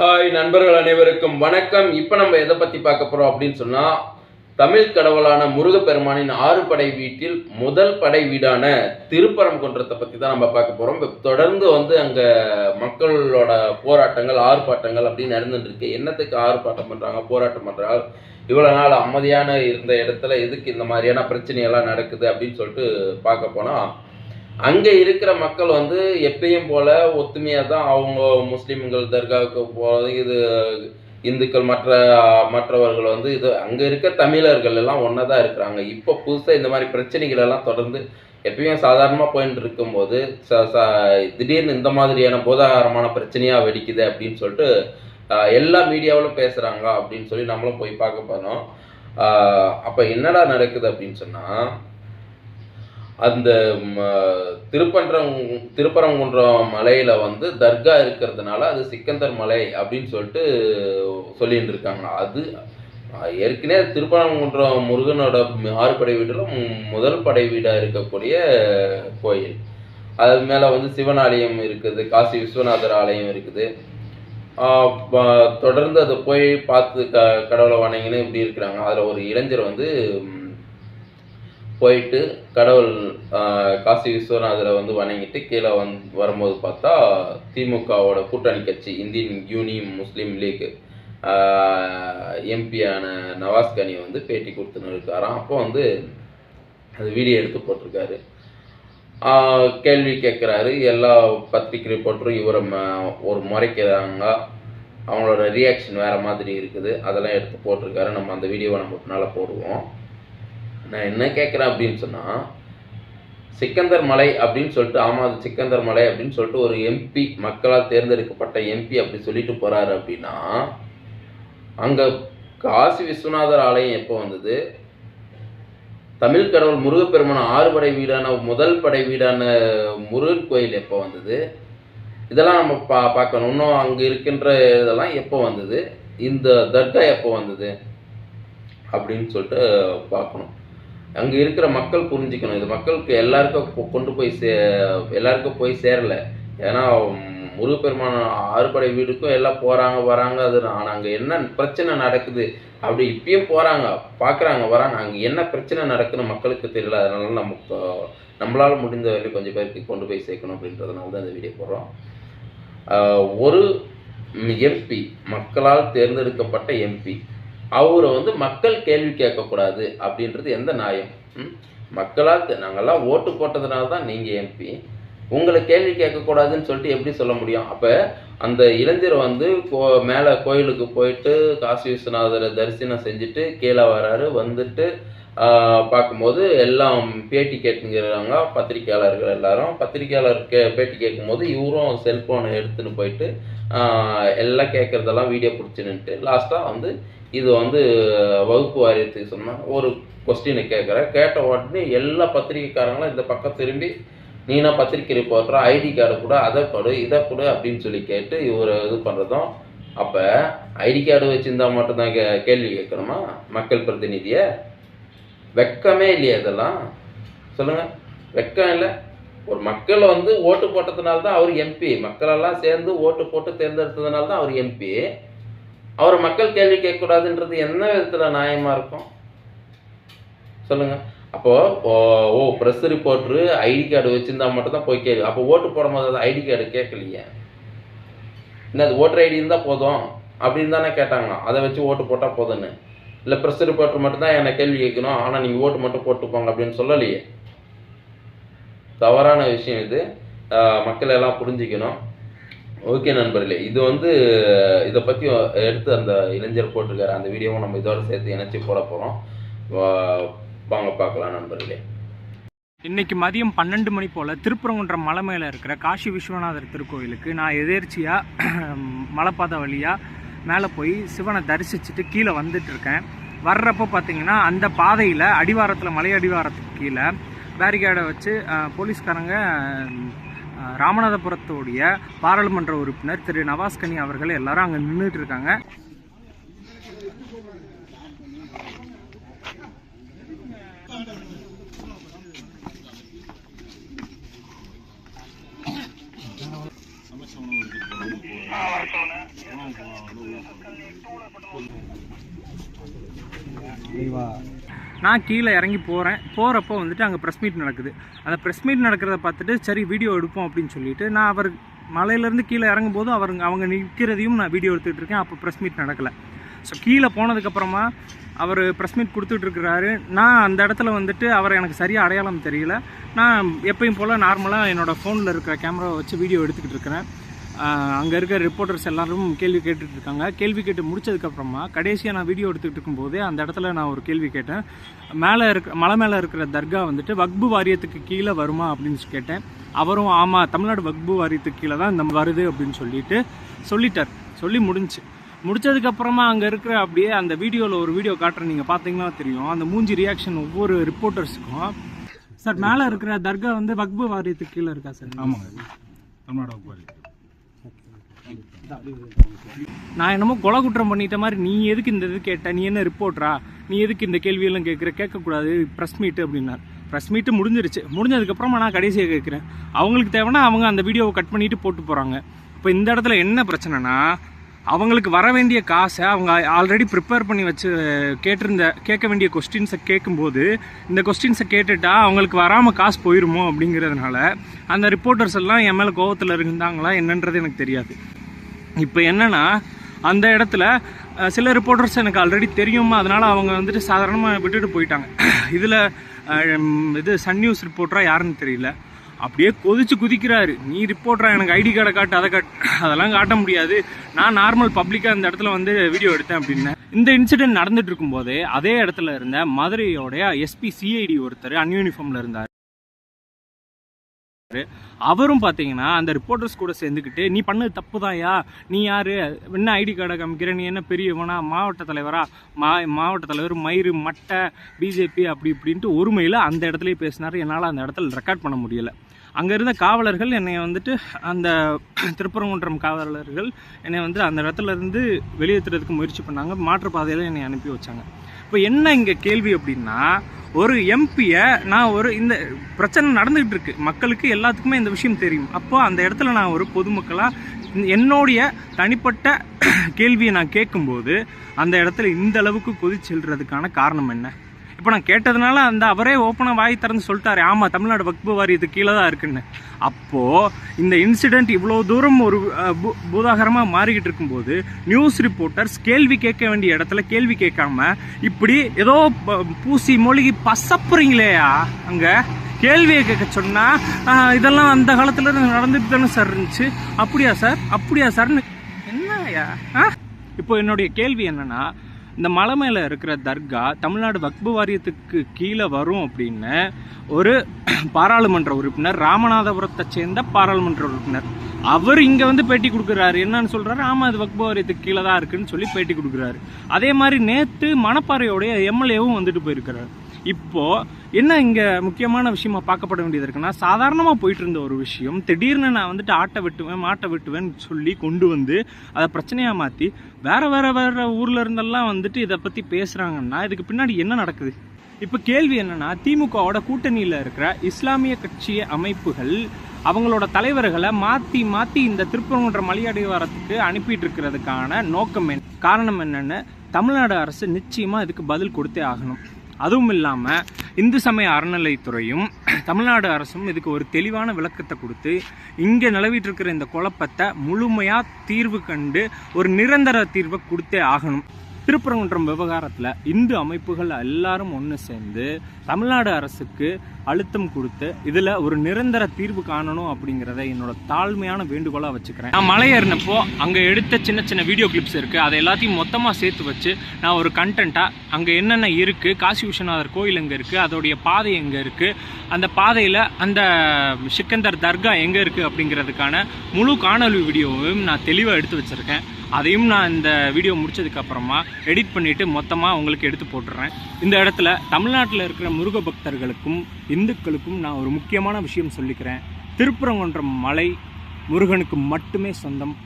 Hi நண்பர்கள் அனைவருக்கும் வணக்கம். இப்போ நம்ம எதை பற்றி பார்க்க போகிறோம் அப்படின்னு சொன்னால் தமிழ் கடவுளான முருகப்பெருமானின் ஆறு படை வீட்டில் முதல் படை வீடான திருப்பரங்குன்றத்தை பற்றி தான் நம்ம பார்க்க போகிறோம் தொடர்ந்து வந்து அங்கே மக்களோட போராட்டங்கள் ஆர்ப்பாட்டங்கள் அப்படின்னு நடந்துட்டு இருக்கு. என்னத்துக்கு ஆர்ப்பாட்டம் பண்ணுறாங்க போராட்டம் பண்ணுறாங்க இவ்வளோ நாள் அமைதியான இருந்த இடத்துல எதுக்கு இந்த மாதிரியான பிரச்சனையெல்லாம் நடக்குது அப்படின்னு சொல்லிட்டு பார்க்க போனால் அங்கே இருக்கிற மக்கள் வந்து எப்பயும் போல ஒத்துமையாக தான் அவங்க முஸ்லீம்கள் தர்காவுக்கு போகிறது இது இந்துக்கள் மற்ற மற்றவர்கள் வந்து இது அங்கே இருக்க தமிழர்கள் எல்லாம் ஒன்றா தான் இருக்கிறாங்க. இப்போ புதுசாக இந்த மாதிரி பிரச்சனைகள் எல்லாம் தொடர்ந்து எப்பயும் சாதாரணமாக போயிட்டு இருக்கும்போது ச ச திடீர்னு இந்த மாதிரியான போதாகரமான பிரச்சனையாக வெடிக்குது அப்படின்னு சொல்லிட்டு எல்லா மீடியாவிலும் பேசுகிறாங்க அப்படின்னு சொல்லி நம்மளும் போய் பார்க்க போனோம் அப்போ என்னடா நடக்குது அப்படின்னு சொன்னால் அந்த திருப்பன்றம் திருப்பரங்குன்றம் மலையில் வந்து தர்கா இருக்கிறதுனால அது சிக்கந்தர் மலை அப்படின்னு சொல்லிட்டு சொல்லிட்டு இருக்காங்க அது ஏற்கனவே திருப்பரங்குன்றம் முருகனோட ஆறு படை வீடுல முதல் படை வீடாக இருக்கக்கூடிய கோயில். அது மேலே வந்து சிவன் ஆலயம் இருக்குது காசி விஸ்வநாதர் ஆலயம் இருக்குது. தொடர்ந்து அதை போய் பார்த்து க கடவுளை வணங்கின்னு இப்படி இருக்கிறாங்க. அதில் ஒரு இளைஞர் வந்து போயிட்டு கடவுள் காசி விஸ்வநாதரை வந்து வணங்கிட்டு கீழே வந் வரும்போது பார்த்தா திமுகவோட கூட்டணி கட்சி இந்தியன் யூனியன் முஸ்லீம் லீக். எம்பியான நவாஸ் கனி வந்து பேட்டி கொடுத்துன்னு இருக்காராம் அப்போ வந்து அது வீடியோ எடுத்து போட்டிருக்காரு. கேள்வி கேட்குறாரு. எல்லா பத்திரிக்கை ரிப்போர்ட்டரும் இவரை ம- ஒரு முறைக்கிறாங்க. அவங்களோட ரியாக்ஷன் வேறு மாதிரி இருக்குது. அதெல்லாம் எடுத்து போட்டிருக்காரு. நம்ம அந்த வீடியோவை நம்ம பின்னால் போடுவோம். நான் என்ன கேட்குறேன் அப்படின்னு சொன்னால் சிக்கந்தர் மலை அப்படின்னு சொல்லிட்டு ஆமாம் அது சிக்கந்தர் மலை அப்படின்னு சொல்லிட்டு ஒரு எம்பி மக்களால் தேர்ந்தெடுக்கப்பட்ட எம்பி அப்படி சொல்லிட்டு போகிறாரு அப்படின்னா அங்கே காசி விஸ்வநாதர் ஆலயம் எப்போ வந்தது? தமிழ் கடவுள் முருகப்பெருமான ஆறு படை வீடான முதல் படை வீடான முருகன் கோயில் எப்போ வந்தது? இதெல்லாம் நம்ம பா பார்க்கணும். இன்னும் அங்கே இருக்கின்ற இதெல்லாம் எப்போ வந்தது? இந்த தர்கா எப்போ வந்தது? அப்படின்னு சொல்லிட்டு பார்க்கணும். அங்கே இருக்கிற மக்கள் புரிஞ்சுக்கணும். இது மக்களுக்கு எல்லாருக்கும் கொண்டு போய் சே எல்லாருக்கும் போய் சேரல. ஏன்னா முருகப்பெருமான ஆறுபடை வீடுக்கும் எல்லாம் போகிறாங்க வராங்க அது ஆனால் அங்கே என்ன பிரச்சனை நடக்குது? அப்படி இப்பயும் போகிறாங்க பார்க்குறாங்க வராங்க. அங்கே என்ன பிரச்சனை நடக்குதுன்னு மக்களுக்கு தெரியல. அதனால நமக்கு நம்மளால் முடிந்த வரையிலும் கொஞ்சம் பேருக்கு கொண்டு போய் சேர்க்கணும் அப்படின்றதுனால தான் இந்த வீடியோ போடுறோம். ஒரு எம்பி மக்களால் தேர்ந்தெடுக்கப்பட்ட எம்பி. அவரை வந்து மக்கள் கேள்வி கேட்கக்கூடாது அப்படின்றது எந்த நியாயம் மக்களாக மக்களால் ஓட்டு போட்டதுனால தான் நீங்கள் எம்பி. உங்களை கேள்வி கேட்கக்கூடாதுன்னு சொல்லிட்டு எப்படி சொல்ல முடியும்? அப்போ அந்த இளைஞர் வந்து கோ மேலே கோயிலுக்கு போயிட்டு காசி விஸ்வநாதரை தரிசனம் செஞ்சுட்டு கீழே வராரு வந்துட்டு பார்க்கும்போது எல்லாம் பேட்டி கேட்டுங்கிறாங்க பத்திரிக்கையாளர்கள் எல்லாரும் பத்திரிக்கையாளர் கே பேட்டி கேட்கும்போது இவரும் செல்ஃபோனை எடுத்துன்னு போயிட்டு எல்லாம் கேட்குறதெல்லாம் வீடியோ பிடிச்சின்னுட்டு லாஸ்ட்டாக வந்து இது வந்து வகுப்பு வாரியத்துக்கு சொன்னால் ஒரு கொஸ்டினை கேட்குறேன் கேட்ட உடனே எல்லா பத்திரிக்கைக்காரங்களும் இந்த பக்கம் திரும்பி நீனா பத்திரிக்கை ரிப்போர்ட்டர் ஐடி கார்டு கூட அதை கொடு இதை கொடு அப்படின்னு சொல்லி கேட்டு இவர் இது பண்ணுறதும் அப்போ ஐடி கார்டு வச்சுருந்தா மட்டும்தான் கே கேள்வி கேட்கணுமா? மக்கள் பிரதிநிதியை? வெக்கமே இல்லையா இதெல்லாம்? சொல்லுங்கள் வெக்கம் இல்லை. ஒரு மக்கள் வந்து ஓட்டு போட்டதுனால தான் அவர் எம்பி மக்களெல்லாம் சேர்ந்து ஓட்டு போட்டு தேர்ந்தெடுத்ததுனால தான் அவர் எம்பி அவர் மக்கள் கேள்வி கேட்கக்கூடாதுன்றது என்ன விதத்தில் நியாயமாக இருக்கும்? சொல்லுங்கள் அப்போது ஓ ஓ ப்ரெஸ் ரிப்போர்ட்ரு ஐடி கார்டு வச்சிருந்தா மட்டும்தான் போய் கேள்வி. அப்போ ஓட்டு போடும்போது அது ஐடி கார்டு கேட்கலையே. என்ன அது ஓட்டர் ஐடி இருந்தால் போதும்? அப்படின்னு தானே கேட்டாங்களாம். அதை வச்சு ஓட்டு போட்டால் போதும்னு. இல்லை ப்ரெஸ் ரிப்போர்ட்ரு மட்டும் தான் என்னை கேள்வி கேட்கணும். ஆனால் நீங்கள் ஓட்டு மட்டும் போட்டு போங்க அப்படின்னு சொல்லலையே. தவறான விஷயம் இது. மக்கள் எல்லாம் புரிஞ்சுக்கணும். ஓகே நண்பர்களே இது வந்து இதை பற்றி எடுத்து அந்த இளைஞர் போட்டிருக்காரு. அந்த வீடியோவும் நம்ம இதோட சேர்த்து இணைச்சி போட போகிறோம் வாங்க பார்க்கலாம் நண்பர்களே. இன்னைக்கு மதியம் பன்னெண்டு மணி போல் திருப்பரங்குன்றம் மலை மேலே இருக்கிற காசி விஸ்வநாதர் திருக்கோயிலுக்கு நான் எதேர்ச்சியாக மலைப்பாதை வழியாக மேலே போய் சிவனை தரிசிச்சுட்டு கீழே வந்துட்டு இருக்கேன். வர்றப்போ பார்த்தீங்கன்னா அந்த பாதையில் அடிவாரத்தில் மலை அடிவாரத்துக்கு கீழே பேரிகேடை வச்சு போலீஸ்காரங்க ராமநாதபுரத்தோடைய ராமநாதபுரத்துடைய பாராளுமன்ற உறுப்பினர் திரு நவாஸ்கனி அவர்கள் எல்லாரும் அங்கே நின்றுட்டு இருக்காங்க. நான் கீழே இறங்கி போகிறேன் போகிறப்போ வந்துட்டு அங்கே ப்ரெஸ் மீட் நடக்குது. அந்த ப்ரெஸ் மீட் நடக்கிறத பார்த்துட்டு சரி வீடியோ எடுப்போம் அப்படின்னு சொல்லிட்டு நான் அவர் மலையிலேருந்து கீழே இறங்கும் போது அவர் அவங்க நிற்கிறதையும் நான் வீடியோ எடுத்துகிட்டு இருக்கேன். அப்போ ப்ரெஸ் மீட் நடக்கலை. ஸோ கீழே போனதுக்கப்புறமா அவர் ப்ரெஸ் மீட் கொடுத்துட்ருக்கிறாரு நான் அந்த இடத்துல வந்துட்டு அவர் எனக்கு சரியாக அடையாளம் தெரியல. நான் எப்பயும் போல் நார்மலாக என்னோடய ஃபோனில் இருக்கிற கேமராவை வச்சு வீடியோ எடுத்துக்கிட்டு இருக்கிறேன். அங்கே இருக்க ரிப்போர்ட்டர்ஸ் எல்லாரும் கேள்வி கேட்டுட்ருக்காங்க கேள்வி கேட்டு முடிச்சதுக்கப்புறமா கடைசியாக நான் வீடியோ எடுத்துக்கிட்டு இருக்கும்போதே அந்த இடத்துல நான் ஒரு கேள்வி கேட்டேன். மேலே இருக்க மலை மேலே இருக்கிற தர்கா வந்துட்டு வக்பு வாரியத்துக்கு கீழே வருமா அப்படின்னு கேட்டேன். அவரும் ஆமாம் தமிழ்நாடு வக்பு வாரியத்துக்கு கீழே தான் இந்த வருது அப்படின்னு சொல்லிட்டு சொல்லிட்டார். சொல்லி முடிஞ்சு. முடிச்சதுக்கப்புறமா அங்கே இருக்கிற அப்படியே அந்த வீடியோவில் ஒரு வீடியோ காட்டுறேன் நீங்கள் பார்த்தீங்கன்னா தெரியும். அந்த மூஞ்சி ரியாக்ஷன் ஒவ்வொரு ரிப்போர்ட்டர்ஸுக்கும் சார் மேலே இருக்கிற தர்கா வந்து வக்பு வாரியத்துக்கு கீழே இருக்கா சார்? ஆமாங்க. தமிழ்நாடு போய் நான் என்னமோ கொலை குற்றம் பண்ணிட்ட மாதிரி நீ எதுக்கு இந்த இது கேட்ட? நீ என்ன ரிப்போர்ட்டரா நீ எதுக்கு இந்த கேள்வியெல்லாம் கேட்குற கேட்கக்கூடாது. ப்ரெஸ் மீட்டு அப்படின்னார். ப்ரெஸ் மீட்டு முடிஞ்சிருச்சு. முடிஞ்சதுக்கப்புறமா நான் கடைசியாக கேட்குறேன் அவங்களுக்கு தேவைன்னா அவங்க அந்த வீடியோவை கட் பண்ணிட்டு போட்டு போகிறாங்க இப்போ இந்த இடத்துல என்ன பிரச்சனைனா அவங்களுக்கு வர வேண்டிய காசை அவங்க ஆல்ரெடி ப்ரிப்பேர் பண்ணி வச்சு கேட்டிருந்த கேட்க வேண்டிய கொஸ்டின்ஸை கேட்கும்போது இந்த கொஸ்டின்ஸை கேட்டுட்டா அவங்களுக்கு வராமல் காசு போயிருமோ அப்படிங்கிறதுனால அந்த ரிப்போர்ட்டர்ஸ் எல்லாம் என் மேலே கோவத்தில் இருந்தாங்களா என்னன்றது எனக்கு தெரியாது. இப்போ என்னென்னா அந்த இடத்துல சில ரிப்போர்ட்டர்ஸ் எனக்கு ஆல்ரெடி தெரியுமா? அதனால் அவங்க வந்துட்டு சாதாரணமாக விட்டுட்டு போயிட்டாங்க. இதில் இது சன் நியூஸ் ரிப்போர்ட்டராக யாருன்னு தெரியல. அப்படியே கொதிச்சு குதிக்கிறாரு. நீ ரிப்போர்ட்டரா எனக்கு ஐடி கார்டை காட்டு அதை காட்டு. அதெல்லாம் காட்ட முடியாது. நான் நார்மல் பப்ளிக்காக இந்த இடத்துல வந்து வீடியோ எடுத்தேன் அப்படின்னேன் இந்த இன்சிடென்ட் நடந்துட்டு இருக்கும்போதே அதே இடத்துல இருந்த மதுரையோடைய எஸ்பி சிஐடி ஒருத்தர் அன்யூனிஃபார்மில் இருந்தார். அவரும் பார்த்தீங்கன்னா அந்த ரிப்போர்ட்டர்ஸ் கூட சேர்ந்துக்கிட்டு நீ பண்ணது தப்பு தான்யா நீ யாரு? என்ன ஐடி கார்டை காமிக்கிற? நீ என்ன பெரியவனா? மாவட்ட தலைவரா? மா மாவட்ட தலைவர் மயிறு மட்டை பிஜேபி அப்படி இப்படின்ட்டு ஒருமையில் அந்த இடத்துலையே பேசினார். என்னால் அந்த இடத்துல ரெக்கார்ட் பண்ண முடியல. அங்கே இருந்த காவலர்கள் என்னை வந்துட்டு அந்த திருப்பரங்குன்றம் காவலர்கள் என்னை வந்து அந்த இடத்துல இருந்து வெளியேற்றுறதுக்கு முயற்சி பண்ணாங்க. மாற்றுப்பாதையில் என்னை அனுப்பி வச்சாங்க. இப்போ என்ன இங்கே கேள்வி அப்படின்னா ஒரு எம்பியை நான் ஒரு இந்த பிரச்சனை நடந்துகிட்டு இருக்கு. மக்களுக்கு எல்லாத்துக்குமே இந்த விஷயம் தெரியும். அப்போ அந்த இடத்துல நான் ஒரு பொதுமக்களாக என்னுடைய தனிப்பட்ட கேள்வியை நான் கேட்கும்போது அந்த இடத்துல இந்த அளவுக்கு கொதிச்செல்றதுக்கான காரணம் என்ன? இப்போ நான் கேட்டதுனால அந்த அவரே ஓப்பனாக வாய் திறந்து சொல்லிட்டாரு. ஆமாம் தமிழ்நாடு வக்பு வாரியத்துக்கு கீழே தான் இருக்குன்னு. அப்போது இந்த இன்சிடெண்ட் இவ்வளோ தூரம் ஒரு பூதாகரமாக மாறிக்கிட்டு இருக்கும்போது நியூஸ் ரிப்போர்ட்டர்ஸ் கேள்வி கேட்க வேண்டிய இடத்துல கேள்வி கேட்காம இப்படி ஏதோ ப- பூசி மூலிகை பசப்புறீங்களேயா அங்கே? கேள்வியை கேட்க சொன்னால் இதெல்லாம் அந்த காலத்தில் நடந்துட்டு தானே சார் இருந்துச்சு. அப்படியா சார் அப்படியா சார்னு என்னயா ஆ? இப்போ என்னுடைய கேள்வி என்னென்னா இந்த மலை மேலே இருக்கிற தர்கா தமிழ்நாடு வக்பு வாரியத்துக்கு கீழே வரும் அப்படின்னு ஒரு பாராளுமன்ற உறுப்பினர் ராமநாதபுரத்தை சேர்ந்த பாராளுமன்ற உறுப்பினர். அவர் இங்கே வந்து பேட்டி கொடுக்குறாரு. என்னன்னு சொல்கிறாரு ஆமாம் அது வக்பு வாரியத்துக்கு கீழே தான் இருக்குன்னு சொல்லி பேட்டி கொடுக்குறாரு. அதே மாதிரி நேற்று மணப்பாறையோடைய எம்எல்ஏவும் வந்துட்டு போயிருக்கிறார். இப்போ என்ன இங்க முக்கியமான விஷயமா பார்க்கப்பட வேண்டியது இருக்குன்னா சாதாரணமா போயிட்டு இருந்த ஒரு விஷயம் திடீர்னு நான் வந்துட்டு ஆட்டை வெட்டுவேன் மாட்டை விட்டுவேன் சொல்லி கொண்டு வந்து அதை பிரச்சனையா மாத்தி வேற வேற வேற ஊர்ல இருந்தெல்லாம் வந்துட்டு இதை பத்தி பேசுறாங்கன்னா இதுக்கு பின்னாடி என்ன நடக்குது? இப்போ கேள்வி என்னன்னா திமுகவோட கூட்டணியில் இருக்கிற இஸ்லாமிய கட்சி அமைப்புகள் அவங்களோட தலைவர்களை மாற்றி மாற்றி இந்த திருப்பரங்குன்ற மலையடிவாரத்துக்கு அனுப்பிட்டு இருக்கிறதுக்கான நோக்கம் காரணம் என்னென்னு தமிழ்நாடு அரசு நிச்சயமாக இதுக்கு பதில் கொடுத்தே ஆகணும். அதுவும் இல்லாமல் இந்து சமய அறநிலைத்துறையும் தமிழ்நாடு அரசும் இதுக்கு ஒரு தெளிவான விளக்கத்தை கொடுத்து இங்கே நிலவிட்டு இருக்கிற இந்த குழப்பத்தை முழுமையாக தீர்வு கண்டு ஒரு நிரந்தர தீர்வை கொடுத்தே ஆகணும். திருப்பரங்குன்றம் விவகாரத்தில் இந்து அமைப்புகள் எல்லாரும் ஒன்று சேர்ந்து தமிழ்நாடு அரசுக்கு அழுத்தம் கொடுத்து இதில் ஒரு நிரந்தர தீர்வு காணணும் அப்படிங்கிறத என்னோட தாழ்மையான வேண்டுகோளாக வச்சுக்கிறேன். நான் மலை ஏறினப்போ அங்கே எடுத்த சின்ன சின்ன வீடியோ கிளிப்ஸ் இருக்குது அதை எல்லாத்தையும் மொத்தமாக சேர்த்து வச்சு நான் ஒரு கண்டென்ட்டாக அங்கே என்னென்ன இருக்குது காசி விஸ்வநாதர் கோயில் எங்கே இருக்குது அதோடைய பாதை எங்கே இருக்குது அந்த பாதையில் அந்த சிக்கந்தர் தர்கா எங்கே இருக்குது அப்படிங்கிறதுக்கான முழு காணொலி வீடியோவையும் நான் தெளிவாக எடுத்து வச்சுருக்கேன். அதையும் நான் இந்த வீடியோ முடிச்சதுக்கப்புறமா எடிட் பண்ணிவிட்டு மொத்தமாக உங்களுக்கு எடுத்து போட்டுறேன். இந்த இடத்துல தமிழ்நாட்டில் இருக்கிற முருக பக்தர்களுக்கும் இந்துக்களுக்கும் நான் ஒரு முக்கியமான விஷயம் சொல்லிக்கிறேன். திருப்பரங்குன்றம் மலை முருகனுக்கு மட்டுமே சொந்தம்.